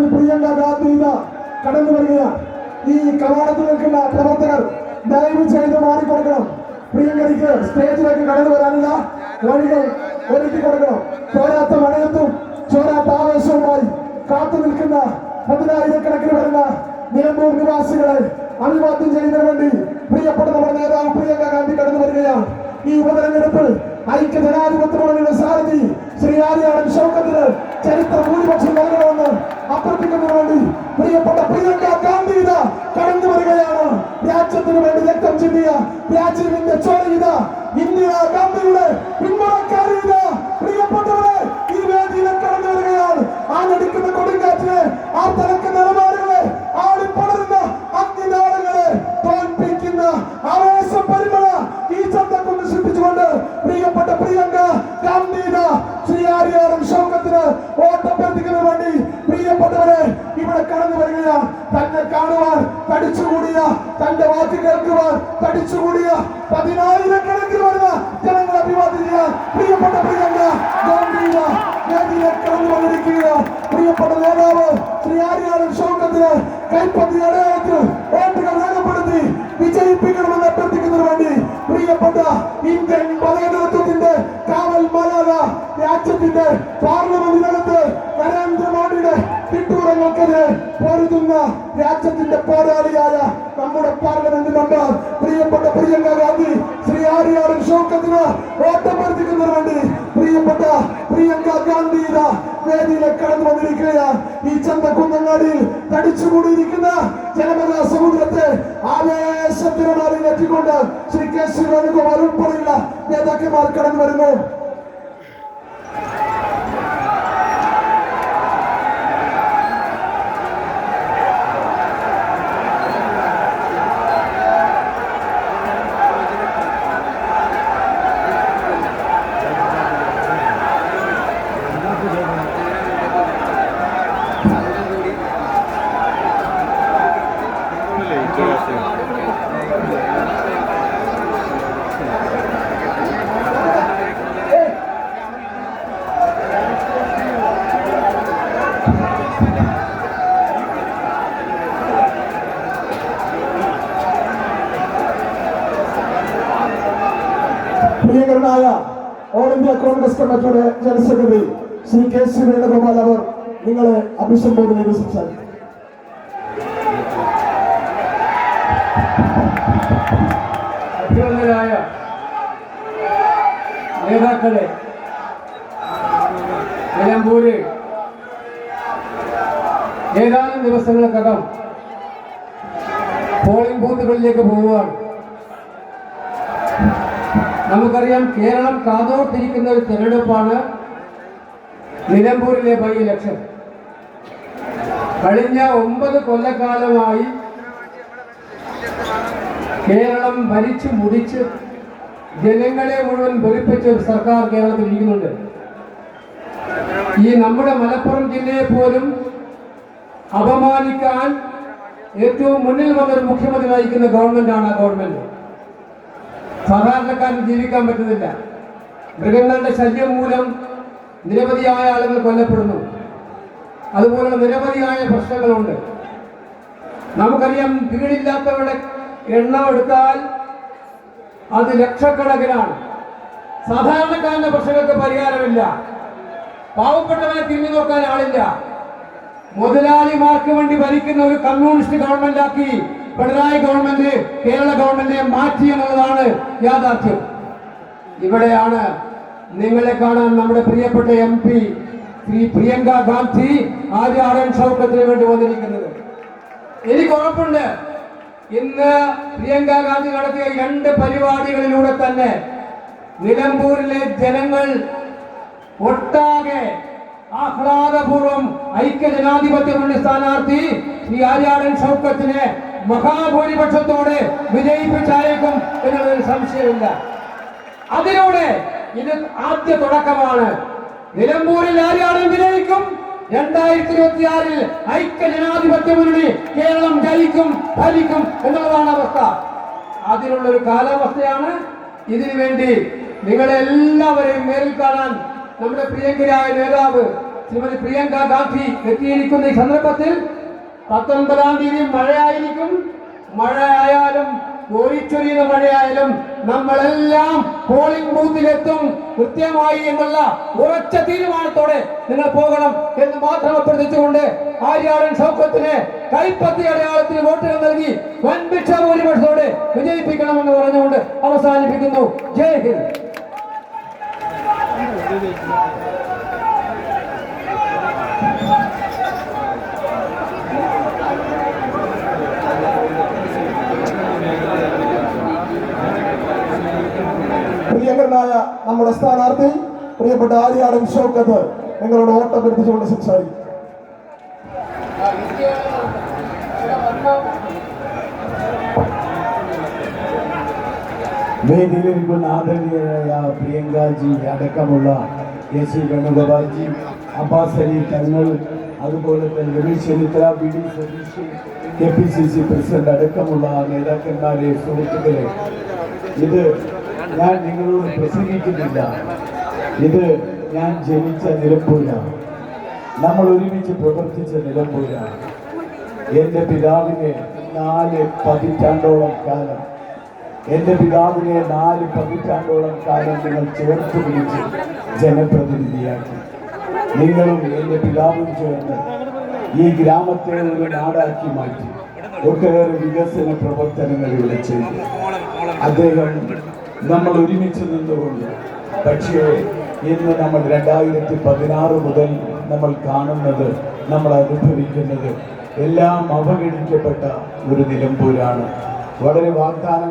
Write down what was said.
ശ്രീമതി പ്രിയങ്ക ഗാന്ധി കടന്നു വരികയാണ്. ഈ കവാടത്തിൽ നിൽക്കുന്ന പ്രവർത്തകർ ദയവ് ചെയ്ത് മാറിക്കൊടുക്കണം. പ്രിയങ്കരിക്ക് സ്റ്റേജിലേക്ക് കടന്നു വരാനുള്ള വഴികൾ ഒരുക്കി കൊടുക്കണം. പോരാത്ത മഴയത്തും ചോരാത്ത ആവേശവുമായി കാത്തു നിൽക്കുന്ന പതിനായിരക്കണക്കിന് വരുന്ന നിലമ്പൂർ നിവാസികളെ അഭിവാദ്യം ചെയ്യുന്നതിന് വേണ്ടി പ്രിയപ്പെട്ട നമ്മുടെ നേതാവ് പ്രിയങ്ക ഗാന്ധി കടന്നു വരികയാണ്. ഈ ഉപതെരഞ്ഞെടുപ്പിൽ ഐക്യ ജനാധിപത്യ മുന്നണിയുടെ സാരഥി തടിച്ചുകൂടിയ തന്റെ വാക്ക് കേൾക്കുവാൻ തടിച്ചുകൂടിയ പതിനായിരക്കണക്കിന് വരുന്ന ജനങ്ങളെ അഭിവാദ്യം ചെയ്യാൻ പ്രിയപ്പെട്ട പ്രിയങ്ക കടന്നു വന്നിരിക്കുക പ്രിയപ്പെട്ട നേതാവ് ശ്രീ ആര്യാടൻ ഷൗക്കത്തിന് കൈപ്പത്തി അടയാളത്തിൽ വോട്ടുകൾ രേഖപ്പെടുത്തി വിജയിപ്പിക്കണമെന്ന് അഭ്യർത്ഥിക്കുന്നതിന് പ്രിയപ്പെട്ട ഇന്ത്യൻ മതേതരത്വത്തിന്റെ കാവൽ മലാല രാജ്യത്തിന്റെ പാർലമെന്റിനകത്ത് നരേന്ദ്രമോദിയുടെ തിട്ടൂരങ്ങൾക്കെതിരെ പൊരുതുന്ന രാജ്യത്തിന്റെ പോരാളിയായ നമ്മുടെ പാർലമെന്റ് മെമ്പർ പ്രിയപ്പെട്ട പ്രിയങ്ക ഗാന്ധി ശ്രീ ആര്യാടൻ ഷോക്കത്തിന് വോട്ടഭ്യർത്ഥിക്കുന്നതിന് വേണ്ടി പ്രിയപ്പെട്ട പ്രിയങ്ക ഗാന്ധി വേദിയിലെ കടന്നു വന്നിരിക്കുകയാണ്. ഈ ചന്തക്കുന്നങ്ങാടിയിൽ തടിച്ചുകൂടിയിരിക്കുന്ന ജനമത സമുദ്രത്തെ ആവേശത്തിരമാറിൽ എത്തിക്കൊണ്ട് ശ്രീ കെ വേണുഗോപാൽ ഉൾപ്പെടെയുള്ള നേതാക്കന്മാർ കടന്നു വരുന്നു. പ്രിയങ്കരനായ ഓൾ ഇന്ത്യ കോൺഗ്രസ് കമ്മിറ്റിയുടെ general secretary Shri K Shri Venugopal അവർ നിങ്ങളെ അഭിസംബോധന ചെയ്ത് സംസാരിക്കും. നേതാക്കളെ നിലമ്പൂര് ഏതാനും ദിവസങ്ങൾക്കകം പോളിംഗ് ബൂത്തുകളിലേക്ക് പോവുകയാണ്. നമുക്കറിയാം കേരളം കാതോർത്തിരിക്കുന്ന ഒരു തെരഞ്ഞെടുപ്പാണ് നിലമ്പൂരിലെ ബൈ ഇലക്ഷൻ കഴിഞ്ഞ ഒമ്പത് കൊല്ലക്കാലമായി കേരളം ഭരിച്ചു മുടിച്ച് ജനങ്ങളെ മുഴുവൻ വെറുപ്പിച്ച ഒരു സർക്കാർ കേരളത്തിൽ ഇരിക്കുന്നുണ്ട്. ഈ നമ്മുടെ മലപ്പുറം ജില്ലയെ പോലും അപമാനിക്കാൻ ഏറ്റവും മുന്നിൽ വന്നൊരു മുഖ്യമന്ത്രി നയിക്കുന്ന ഗവൺമെന്റാണ് ആ ഗവൺമെന്റ്. സാധാരണക്കാരന് ജീവിക്കാൻ പറ്റുന്നില്ല. മൃഗങ്ങളുടെ ശല്യം മൂലം നിരവധിയായ ആളുകൾ കൊല്ലപ്പെടുന്നു. അതുപോലെ നിരവധിയായ പ്രശ്നങ്ങളുണ്ട്. നമുക്കറിയാം വീടില്ലാത്തവരുടെ എണ്ണം എടുത്താൽ അത് ലക്ഷക്കണക്കിനാണ്. സാധാരണക്കാരന്റെ പ്രശ്നങ്ങൾക്ക് പരിഹാരമില്ല. പാവപ്പെട്ടവരെ തിരിഞ്ഞു നോക്കാൻ ആളില്ല. മുതലാളിമാർക്ക് വേണ്ടി ഭരിക്കുന്ന ഒരു കമ്മ്യൂണിസ്റ്റ് ഗവൺമെന്റ് ആക്കി പിണറായി ഗവൺമെന്റ് കേരള ഗവൺമെന്റിനെ മാറ്റി എന്നുള്ളതാണ് യാഥാർത്ഥ്യം. ഇവിടെയാണ് നിങ്ങളെ കാണാൻ നമ്മുടെ പ്രിയപ്പെട്ട എം പി ശ്രീ പ്രിയങ്ക ഗാന്ധി ആര്യാടൻ ഷൗക്കത്തിന് വേണ്ടി വന്നിരിക്കുന്നത്. എനിക്ക് ഉറപ്പുണ്ട്. ഇന്ന് പ്രിയങ്ക ഗാന്ധി നടത്തിയ രണ്ട് പരിപാടികളിലൂടെ തന്നെ നിലമ്പൂരിലെ ജനങ്ങൾ ഒട്ടാകെ ആഹ്ലാദപൂർവം ഐക്യ ജനാധിപത്യ മുന്നണി സ്ഥാനാർത്ഥി ശ്രീ ആര്യാടൻ ഷൗക്കത്തിനെ മഹാഭൂരിപക്ഷത്തോടെ വിജയിപ്പിച്ചായേക്കും എന്നുള്ളതിൽ സംശയമില്ല അതിലൂടെ ഇത് ആദ്യ തുടക്കമാണ്. നിലമ്പൂരിൽ ആരാണ് വിജയിക്കും. രണ്ടായിരത്തി ഇരുപത്തിയാറിൽ ഐക്യ ജനാധിപത്യ മുന്നണി കേരളം ജയിക്കും ഫലിക്കും എന്നുള്ളതാണ് അവസ്ഥ. അതിനുള്ള ഒരു കാലാവസ്ഥയാണ്. ഇതിനു വേണ്ടി നിങ്ങളെ എല്ലാവരെയും നേരിൽ കാണാൻ നമ്മുടെ പ്രിയങ്കരായ നേതാവ് ശ്രീമതി പ്രിയങ്ക ഗാന്ധി എത്തിയിരിക്കുന്ന ഈ സന്ദർഭത്തിൽ പത്തൊൻപതാം തീയതി മഴയായിരിക്കും. മഴയായാലും കോരിച്ചൊരിയുന്ന മഴയായാലും നമ്മളെല്ലാം പോളിംഗ് ബൂത്തിലെത്തും കൃത്യമായി എന്നുള്ള ഉറച്ച തീരുമാനത്തോടെ നിങ്ങൾ പോകണം എന്ന് മാത്രം അഭ്യർത്ഥിച്ചുകൊണ്ട് ആര്യാടൻ സൗഖ്യത്തിന് കൈപ്പത്തി അടയാളത്തിൽ വോട്ടുകൾ നൽകി വൻപിക്ഷ ഭൂരിപക്ഷത്തോടെ വിജയിപ്പിക്കണമെന്ന് പറഞ്ഞുകൊണ്ട് അവസാനിപ്പിക്കുന്നു. ജയ് ഹിന്ദ്. പ്രിയങ്കരനായ നമ്മുടെ സ്ഥാനാർത്ഥി പ്രിയപ്പെട്ട ആര്യാടൻ ഷൗക്കത്ത് നിങ്ങളോട് ഓട്ടം അഭ്യർത്ഥിച്ചുകൊണ്ട് സംസാരിക്കും വേദിയിലിരിക്കുന്ന ആദരണീയരായ പ്രിയങ്കാജി അടക്കമുള്ള എ സി വേണുഗോപാൽജി അബ്ബാസ് അലി തങ്ങൾ അതുപോലെ തന്നെ Ramesh Chennithala B D Satheesh K P C C president അടക്കമുള്ള നേതാക്കന്മാരെ സുഹൃത്തുക്കളെ ഇത് ഞാൻ നിങ്ങളോട് പ്രസംഗിക്കുന്നില്ല. ഇത് ഞാൻ ജനിച്ച നിലമ്പൂരാണ് നമ്മൾ ഒരുമിച്ച് പ്രവർത്തിച്ച നിലമ്പൂരാണ് എന്റെ പിതാവിനെ നാല് പതിറ്റാണ്ടോളം കാലം എന്റെ പിതാവിനെ നാല് പതിറ്റാണ്ടോളം കാലം നിങ്ങൾ ചേർത്ത് പിടിച്ച് ജനപ്രതിനിധിയാക്കി. നിങ്ങളും എന്റെ പിതാവും ചേർന്ന് ഈ ഗ്രാമത്തെ ഒരു നാടാക്കി മാറ്റി. ഒട്ടേറെ വികസന പ്രവർത്തനങ്ങൾ ഇവിടെ ചെയ്തു. അദ്ദേഹം നമ്മൾ ഒരുമിച്ച് നിന്നുകൊണ്ട് പക്ഷേ ഇന്ന് നമ്മൾ രണ്ടായിരത്തി പതിനാറ് മുതൽ നമ്മൾ കാണുന്നത് നമ്മൾ അനുഭവിക്കുന്നത് എല്ലാം അവഗണിക്കപ്പെട്ട ഒരു നിലമ്പൂരാണ്. വളരെ വാഗ്ദാനങ്ങൾ